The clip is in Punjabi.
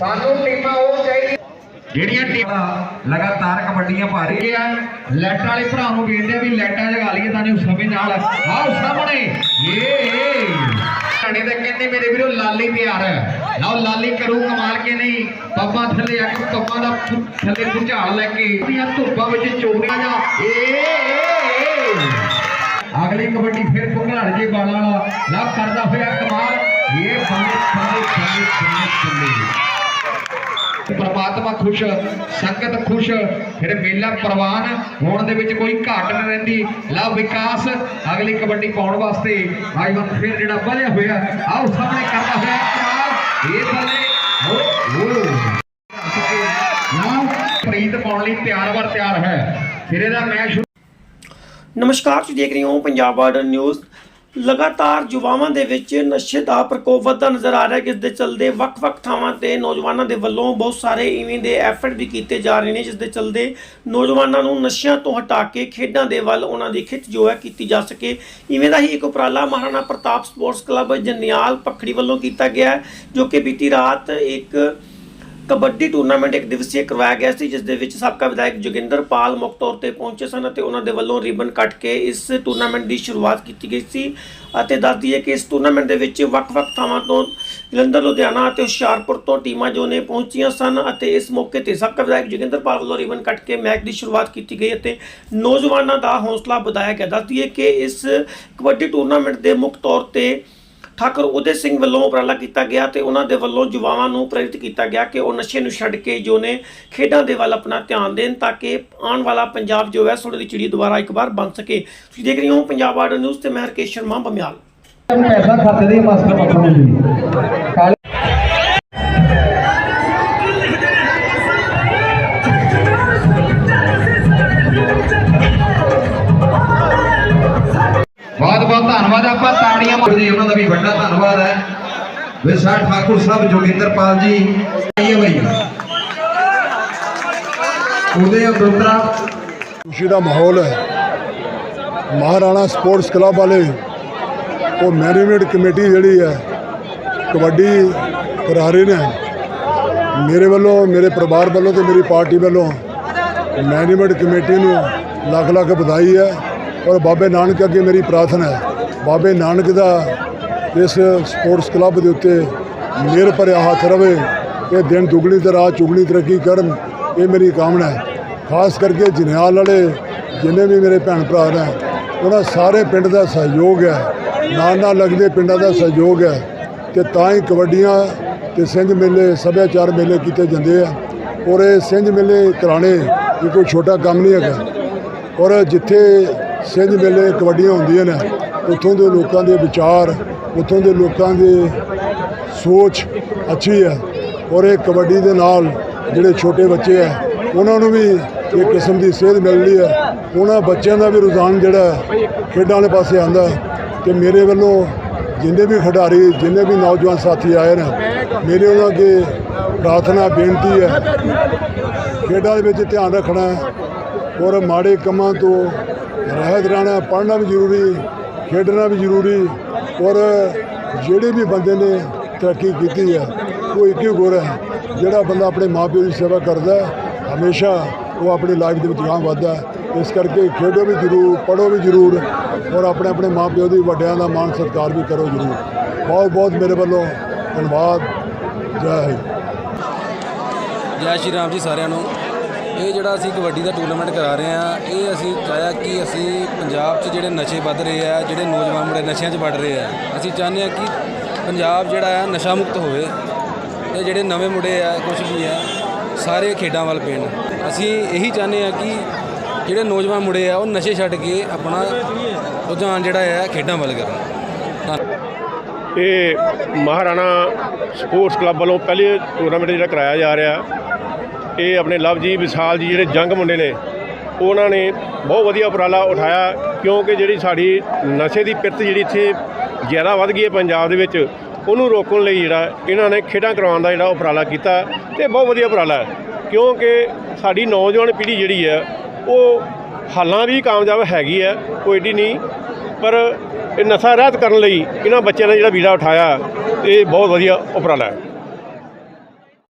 ਸਾਨੂੰ ਟੀਮਾਂ ਉਹ ਚਾਹੀਦੀਆਂ। ਜਿਹੜੀਆਂ ਟੀਮਾਂ ਲਗਾਤਾਰ ਕਬੱਡੀਆਂ ਪਾ ਰਹੀਆਂ ਆ ਵਾਲੇ ਭਰਾ ਨੂੰ ਵੇਖਦੇ ਆ ਵੀ ਲੈਟਾਂ ਜਗਾ ਲਈਏ ਤਾਂ ਨਹੀਂ ਸਮੇਂ ਨਾਲ। ਆਓ ਸਾਹਮਣੇ। ਏ ਕਹਾਣੀ ਤੇ ਕਹਿੰਦੇ ਮੇਰੇ ਵੀਰੋ, ਲਾਲੀ ਤਿਆਰ ਹੈ। ਲਓ, ਲਾਲੀ ਕਰੂ ਕਮਾਲ ਕੇ ਨਹੀਂ। ਪੱਬਾਂ ਥੱਲੇ ਆ ਕੇ ਪੱਬਾਂ ਦਾ ਥੱਲੇ ਭੁਚਾਲ ਲੈ ਕੇ ਇਹਦੀਆਂ ਧੁੱਪਾਂ ਵਿੱਚ ਚੋਰੀਆਂ ਜਾ ਏ ਅਗਲੀ ਕਬੱਡੀ ਫਿਰ ਪੁੰਗਲਾੜ ਜੇ ਬਾਲਾਂ ਵਾਲਾ। ਲਵ ਕਰਦਾ ਹੋਇਆ ਕਮਾਲ। ਇਹ ਬੱਲੇ ਬੱਲੇ ਬੱਲੇ ਬੱਲੇ ਬੱਲੇ ਪਰਮਾਤਮਾ ਖੁਸ਼, ਸੰਗਤ ਖੁਸ਼, ਫਿਰ ਮੇਲਾ ਪ੍ਰਵਾਨ, ਹੋਣ ਦੇ ਵਿੱਚ ਕੋਈ ਘਾਟ ਨਹੀਂ ਰਹਿੰਦੀ, ਲਵ ਵਿਕਾਸ, ਅਗਲੀ ਕਬੱਡੀ ਪਾਉਣ ਵਾਸਤੇ ਰਾਜਵੰਤ ਫਿਰ ਜਿਹੜਾ ਵਧਿਆ ਹੋਇਆ, ਆਓ ਸਾਹਮਣੇ ਕਰਦਾ ਹੋਇਆ ਕਮਾਲ ਇਹ ਬੱਲੇ ਓ ਓ ਪ੍ਰੀਤ ਪਾਉਣ ਲਈ ਤਿਆਰ ਵਰ ਤਿਆਰ ਹੈ, ਫਿਰ ਇਹਦਾ ਮੈਚ ਨਮਸਕਾਰ ਤੁਸੀਂ ਦੇਖ ਰਹੇ ਹੋ ਪੰਜਾਬ ਬਾਰਡਰ ਨਿਊਜ਼। ਲਗਾਤਾਰ ਯੁਵਾਵਾਂ ਦੇ ਵਿੱਚ ਨਸ਼ੇ ਦਾ ਪ੍ਰਕੋਪ ਵੱਧਦਾ ਨਜ਼ਰ ਆ ਰਿਹਾ ਹੈ ਜਿਸ ਦੇ ਚਲਦੇ ਵੱਖ-ਵੱਖ ਥਾਵਾਂ ਤੇ ਨੌਜਵਾਨਾਂ ਦੇ ਵੱਲੋਂ ਬਹੁਤ ਸਾਰੇ ਇਵੇਂ ਦੇ ਐਫਰਟ ਵੀ ਕੀਤੇ ਜਾ ਰਹੇ ਨੇ ਜਿਸ ਦੇ ਚਲਦੇ ਨੌਜਵਾਨਾਂ ਨੂੰ ਨਸ਼ਿਆਂ ਤੋਂ ਹਟਾ ਕੇ ਖੇਡਾਂ ਦੇ ਵੱਲ ਉਹਨਾਂ ਦੀ ਖਿੱਚ ਜੋ ਹੈ ਕੀਤੀ ਜਾ ਸਕੇ। ਇਵੇਂ ਦਾ ਹੀ ਇੱਕ ਉਪਰਾਲਾ ਮਹਾਰਾਣਾ ਪ੍ਰਤਾਪ ਸਪੋਰਟਸ ਕਲੱਬ ਜੰਨਿਆਲ ਪਖੜੀ ਵੱਲੋਂ ਕੀਤਾ ਗਿਆ ਜੋ ਕਿ ਬੀਤੀ ਰਾਤ ਇੱਕ ਕਬੱਡੀ ਟੂਰਨਾਮੈਂਟ ਇੱਕ ਦਿਵਸੀय ਕਰਵਾਇਆ ਗਿਆ ਸੀ, ਜਿਸ ਦੇ ਵਿੱਚ ਸਾਬਕਾ ਵਿਧਾਇਕ ਜੋਗਿੰਦਰ ਪਾਲ ਮੁੱਖ ਤੌਰ ਤੇ ਪਹੁੰਚੇ ਸਨ ਅਤੇ ਉਹਨਾਂ ਦੇ ਵੱਲੋਂ ਰਿਬਨ ਕੱਟ ਕੇ ਇਸ ਟੂਰਨਾਮੈਂਟ ਦੀ ਸ਼ੁਰੂਆਤ ਕੀਤੀ ਗਈ ਸੀ ਅਤੇ ਦੱਸ ਦਈਏ ਕਿ ਇਸ ਟੂਰਨਾਮੈਂਟ ਦੇ ਵਿੱਚ ਵੱਖ-ਵੱਖ ਥਾਵਾਂ ਤੋਂ ਜਲੰਧਰ, ਲੁਧਿਆਣਾ ਅਤੇ ਹੁਸ਼ਿਆਰਪੁਰ ਤੋਂ ਟੀਮਾਂ ਜੋ ਨੇ ਪਹੁੰਚੀਆਂ ਸਨ ਅਤੇ ਇਸ ਮੌਕੇ ਤੇ ਸਾਬਕਾ ਵਿਧਾਇਕ ਜੋਗਿੰਦਰ ਪਾਲ ਵੱਲੋਂ ਰਿਬਨ ਕੱਟ ਕੇ ਮੈਚ ਦੀ ਸ਼ੁਰੂਆਤ ਕੀਤੀ ਗਈ ਅਤੇ ਨੌਜਵਾਨਾਂ ਦਾ ਹੌਸਲਾ ਵਧਾਇਆ ਗਿਆ। ਦੱਸ ਦਈਏ ਕਿ ਇਸ ਕਬੱਡੀ ਟੂਰਨਾਮੈਂਟ ਦੇ ਮੁੱਖ ਤੌਰ ਤੇ ਠਾਕੁਰ ਉਦੈ ਸਿੰਘ ਵੱਲੋਂ ਉਪਰਾਲਾ ਕੀਤਾ ਗਿਆ ਤੇ ਉਹਨਾਂ ਦੇ ਵੱਲੋਂ ਯੁਵਾਵਾਂ ਨੂੰ ਪ੍ਰੇਰਿਤ ਕੀਤਾ ਗਿਆ ਕਿ ਉਹ ਨਸ਼ੇ ਨੂੰ ਛੱਡ ਕੇ ਜੋ ਨੇ ਖੇਡਾਂ ਦੇ ਵੱਲ ਆਪਣਾ ਧਿਆਨ ਦੇਣ ਤਾਂ ਕਿ ਆਉਣ ਵਾਲਾ ਪੰਜਾਬ ਜੋ ਹੈ ਸੋਨੇ ਦੀ ਚਿੜੀ ਦੁਬਾਰਾ ਇੱਕ ਵਾਰ ਬਣ ਸਕੇ। ਤੁਸੀਂ ਦੇਖ ਰਹੇ ਹੋ ਪੰਜਾਬ ਆਰਡਰ ਨਿਊਜ਼ ਤੇ ਮੈਂ ਹਰਕੇਸ਼ ਸ਼ਰਮਾ, ਬਮਿਆਲ। ਪੈਸਾ ਖਾਤੇ ਮਾਸਟਰ ਪੱਖੋਂ ਜੀ। ਬਹੁਤ ਧੰਨਵਾਦ ਆਪਾਂ ਤਾੜੀਆਂ ਮਾਰਦੇ ਜੀ ਉਹਨਾਂ ਦਾ ਵੀ ਵੱਡਾ ਧੰਨਵਾਦ ਹੈ। ਵਿਸਾ ਠਾਕੁਰ ਸਾਹਿਬ ਜੋਗਿੰਦਰਪਾਲ ਜੀ ਆਈਏ ਬਈ। ਉਹਦੇ ਅਬਦੁੱਤਰਾ ਖੁਸ਼ੀ ਦਾ ਮਾਹੌਲ ਹੈ। ਮਹਾਰਾਣਾ ਸਪੋਰਟਸ ਕਲੱਬ ਵਾਲੇ ਉਹ ਮੈਨੇਜਮੈਂਟ ਕਮੇਟੀ ਜਿਹੜੀ ਹੈ ਕਬੱਡੀ ਕਰਾ ਰਹੇ ਨੇ। ਮੇਰੇ ਵੱਲੋਂ ਮੇਰੇ ਪਰਿਵਾਰ ਵੱਲੋਂ ਤੇ ਮੇਰੀ ਪਾਰਟੀ ਵੱਲੋਂ ਮੈਨੇਜਮੈਂਟ ਕਮੇਟੀ ਨੂੰ ਲੱਖ ਲੱਖ ਵਧਾਈ ਹੈ। ਔਰ ਬਾਬੇ ਨਾਨਕ ਅੱਗੇ ਮੇਰੀ ਪ੍ਰਾਰਥਨਾ ਹੈ। ਬਾਬੇ ਨਾਨਕ ਦਾ ਇਸ ਸਪੋਰਟਸ ਕਲੱਬ ਦੇ ਉੱਤੇ ਮੇਰ ਭਰਿਆ ਹੱਥ ਰਵੇ, ਇਹ ਦਿਨ ਦੁਗਣੀ ਤੇ ਰਾਤ ਚੁਗਣੀ ਤਰੱਕੀ ਕਰਨ, ਇਹ ਮੇਰੀ ਕਾਮਨਾ ਹੈ। ਖਾਸ ਕਰਕੇ ਜਨਿਆਲ ਵਾਲੇ, ਜਿੰਨੇ ਵੀ ਮੇਰੇ ਭੈਣ ਭਰਾ ਨੇ, ਉਹਨਾਂ ਸਾਰੇ ਪਿੰਡ ਦਾ ਸਹਿਯੋਗ ਹੈ। ਨਾਲ ਨਾਲ ਲੱਗਦੇ ਪਿੰਡਾਂ ਦਾ ਸਹਿਯੋਗ ਹੈ ਤੇ ਤਾਂ ਹੀ ਕਬੱਡੀਆਂ ਤੇ ਸਿੰਘ ਮੇਲੇ, ਸੱਭਿਆਚਾਰ ਮੇਲੇ ਕੀਤੇ ਜਾਂਦੇ ਆ। ਔਰ ਇਹ ਸਿੰਘ ਮੇਲੇ ਕਰਾਣੇ ਇਹ ਕੋਈ ਛੋਟਾ ਕੰਮ ਨਹੀਂ ਹੈਗਾ। ਔਰ ਜਿੱਥੇ ਸਿੰਘ ਮੇਲੇ ਕਬੱਡੀਆਂ ਹੁੰਦੀਆਂ ਨੇ ਉੱਥੋਂ ਦੇ ਲੋਕਾਂ ਦੇ ਵਿਚਾਰ, ਉੱਥੋਂ ਦੇ ਲੋਕਾਂ ਦੇ ਸੋਚ ਅੱਛੀ ਹੈ ਔਰ ਇਹ ਕਬੱਡੀ ਦੇ ਨਾਲ ਜਿਹੜੇ ਛੋਟੇ ਬੱਚੇ ਆ ਉਹਨਾਂ ਨੂੰ ਵੀ ਇੱਕ ਕਿਸਮ ਦੀ ਸੇਧ ਮਿਲਦੀ ਹੈ। ਉਹਨਾਂ ਬੱਚਿਆਂ ਦਾ ਵੀ ਰੁਝਾਨ ਜਿਹੜਾ ਖੇਡਾਂ ਵਾਲੇ ਪਾਸੇ ਆਂਦਾ ਤੇ ਮੇਰੇ ਵੱਲੋਂ ਜਿੰਨੇ ਵੀ ਖਿਡਾਰੀ, ਜਿੰਨੇ ਵੀ ਨੌਜਵਾਨ ਸਾਥੀ ਆਏ ਨੇ, ਮੇਰੇ ਉਹਨਾਂ ਅੱਗੇ ਪ੍ਰਾਰਥਨਾ, ਬੇਨਤੀ ਹੈ, ਖੇਡਾਂ ਦੇ ਵਿੱਚ ਧਿਆਨ ਰੱਖਣਾ ਔਰ ਮਾੜੇ ਕੰਮਾਂ ਤੋਂ ਰਹਿਤ ਰਹਿਣਾ, ਪੜ੍ਹਨਾ ਵੀ ਜ਼ਰੂਰੀ ਖੇਡਣਾ ਵੀ ਜ਼ਰੂਰੀ ਔਰ ਜਿਹੜੇ ਵੀ ਬੰਦੇ ਨੇ ਤਰੱਕੀ ਕੀਤੀ ਹੈ, ਉਹ ਇੱਕ ਹੀ ਗੁਰ ਹੈ। ਜਿਹੜਾ ਬੰਦਾ ਆਪਣੇ ਮਾਪਿਓ ਦੀ ਸੇਵਾ ਕਰਦਾ ਹੈ, ਹਮੇਸ਼ਾ ਉਹ ਆਪਣੀ ਲਾਈਫ ਦੇ ਵਿੱਚ ਗਾਂ ਵੱਧਦਾ ਹੈ। ਇਸ ਕਰਕੇ ਖੇਡੋ ਵੀ ਜ਼ਰੂਰ, ਪੜ੍ਹੋ ਵੀ ਜ਼ਰੂਰ ਔਰ ਆਪਣੇ ਆਪਣੇ ਮਾਪਿਓ ਦੀ, ਵੱਡਿਆਂ ਦਾ ਮਾਣ ਸਤਿਕਾਰ ਵੀ ਕਰੋ ਜ਼ਰੂਰ। ਬਹੁਤ ਬਹੁਤ ਮੇਰੇ ਵੱਲੋਂ ਧੰਨਵਾਦ। ਜੈ ਹਿੰਦ। ਜੈ ਸ਼੍ਰੀ ਰਾਮ ਜੀ ਸਾਰਿਆਂ ਨੂੰ। ਇਹ ਜਿਹੜਾ ਅਸੀਂ ਕਬੱਡੀ ਦਾ ਟੂਰਨਾਮੈਂਟ ਕਰਾ ਰਹੇ ਆ ਇਹ ਅਸੀਂ ਚਾਹਿਆ ਕਿ ਅਸੀਂ ਪੰਜਾਬ 'ਚ ਜਿਹੜੇ ਨਸ਼ੇ ਵੱਧ ਰਹੇ ਆ, ਜਿਹੜੇ ਨੌਜਵਾਨ ਮੁੰਡੇ ਨਸ਼ਿਆਂ 'ਚ ਵੱਢ ਰਹੇ ਆ, ਅਸੀਂ ਚਾਹੁੰਦੇ ਆ ਕਿ ਪੰਜਾਬ ਜਿਹੜਾ ਆ ਨਸ਼ਾ ਮੁਕਤ ਹੋਵੇ, ਤੇ ਜਿਹੜੇ ਨਵੇਂ ਮੁੰਡੇ ਆ ਕੁਝ ਵੀ ਆ, ਸਾਰੇ ਖੇਡਾਂ ਵੱਲ ਪੈਣ। ਅਸੀਂ ਇਹੀ ਚਾਹੁੰਦੇ ਆ ਕਿ ਜਿਹੜੇ ਨੌਜਵਾਨ ਮੁੰਡੇ ਆ, ਉਹ ਨਸ਼ੇ ਛੱਡ ਕੇ ਆਪਣਾ ਰੁਝਾਨ ਜਿਹੜਾ ਆ, ਖੇਡਾਂ ਵੱਲ ਕਰਨ। ਇਹ ਮਹਾਰਾਣਾ ਸਪੋਰਟਸ ਕਲੱਬ ਵੱਲੋਂ ਪਹਿਲੇ ਟੂਰਨਾਮੈਂਟ ਜਿਹੜਾ ਕਰਾਇਆ ਜਾ ਰਿਹਾ ਇਹ ਆਪਣੇ ਲਵਜੀ ਵਿਸ਼ਾਲ ਜੀ ਜਿਹੜੇ ਜੰਗ ਮੁੰਡੇ ਨੇ, ਉਹਨਾਂ ਨੇ ਬਹੁਤ ਵਧੀਆ ਉਪਰਾਲਾ ਉਠਾਇਆ ਕਿਉਂਕਿ ਜਿਹੜੀ ਸਾਡੀ ਨਸ਼ੇ ਦੀ ਪਿਰਤ ਜਿਹੜੀ ਇੱਥੇ ਜ਼ਿਆਦਾ ਵੱਧ ਗਈ ਹੈ ਪੰਜਾਬ ਦੇ ਵਿੱਚ, ਉਹਨੂੰ ਰੋਕਣ ਲਈ ਜਿਹੜਾ ਇਹਨਾਂ ਨੇ ਖੇਡਾਂ ਕਰਵਾਉਣ ਦਾ ਜਿਹੜਾ ਉਪਰਾਲਾ ਕੀਤਾ ਤੇ ਬਹੁਤ ਵਧੀਆ ਉਪਰਾਲਾ ਹੈ। ਕਿਉਂਕਿ ਸਾਡੀ ਨੌਜਵਾਨ ਪੀੜ੍ਹੀ ਜਿਹੜੀ ਹੈ, ਉਹ ਹਾਲਾਂ ਵੀ ਕਾਮਯਾਬ ਹੈਗੀ ਹੈ, ਕੋਈ ਏਡੀ ਨਹੀਂ, ਪਰ ਇਹ ਨਸ਼ਾ ਰਹਿਤ ਕਰਨ ਲਈ ਇਹਨਾਂ ਬੱਚਿਆਂ ਨੇ ਜਿਹੜਾ ਵੀੜਾ ਉਠਾਇਆ, ਇਹ ਬਹੁਤ ਵਧੀਆ ਉਪਰਾਲਾ ਹੈ।